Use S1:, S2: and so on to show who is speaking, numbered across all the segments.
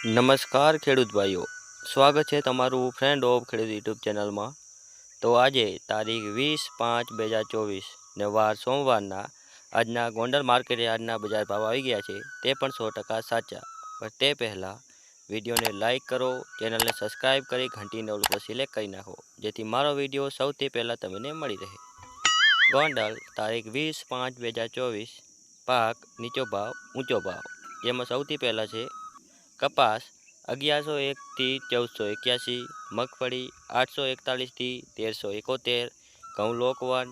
S1: નમસ્કાર ખેડૂત ભાઈઓ. સ્વાગત છે તમારું ફ્રેન્ડ ઓફ ખેડૂત યુટ્યુબ ચેનલમાં. તો આજે તારીખ વીસ પાંચ બે હજાર ચોવીસ ને વાર સોમવારના આજના ગોંડલ માર્કેટ આજના બજાર ભાવ આવી ગયા છે, તે પણ સો ટકા સાચા. પણ તે પહેલાં વિડીયોને લાઇક કરો, ચેનલને સબસ્ક્રાઈબ કરી, ઘંટીને ઓલ પર સિલેક્ટ કરી નાખો, જેથી મારો વીડિયો સૌથી પહેલાં તમને મળી રહે. ગોંડલ, તારીખ વીસ પાંચ બે હજાર ચોવીસ, પાક નીચો ભાવ ઊંચો ભાવ, જેમાં સૌથી પહેલાં છે કપાસ અગિયારસો એકથી ચૌદસો એક્યાસી, મગફળી આઠસો એકતાલીસથી તેરસો એકોતેર ઘઉં લોકવન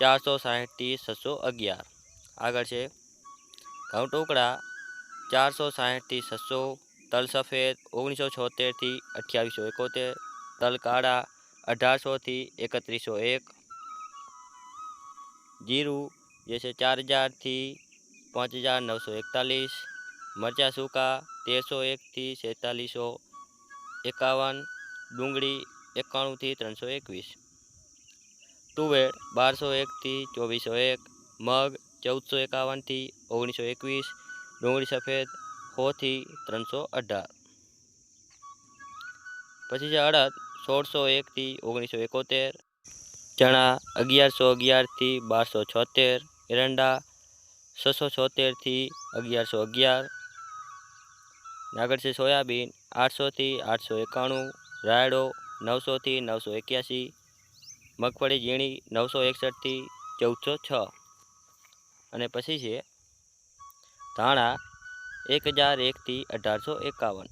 S1: ચારસો સાહીઠથી છસો અગિયાર. આગળ છે. ઘઉં ટુકડા ચારસો સાહીઠથી છસો તલ સફેદ, ઓગણીસો છોતેરથી અઠ્યાવીસો એકોતેર તલ કાળા અઢારસોથી એકત્રીસો એક. જીરું જે છે ચાર હજારથી પાંચ હજાર નવસો એકતાલીસ મરચાં સૂકા, તેરસો એકથી સેતાલીસો એકાવન, ડુંગળી એકાણુંથી ત્રણસો એકવીસ. તુવેર બારસો એકથી ચોવીસો એક, મગ ચૌદસો એકાવનથી ઓગણીસો એકવીસ, ડુંગળી સફેદ સોથી ત્રણસો અઢાર. પછી છે અડદ સોળસો એકથી ઓગણીસો એકોતેર, ચણા અગિયારસો અગિયારથી બારસો છોતેર, એરંડા છસો છોતેરથી અગિયારસો અગિયાર આગળ છે સોયાબીન, આઠસોથી આઠસો એકાણું રાયડો નવસોથી નવસો એક્યાસી મગફળી ઝીણી નવસો એકસઠથી ચૌદસો છ અને પછી છે ધાણા એક હજાર એકથી અઢારસો એકાવન.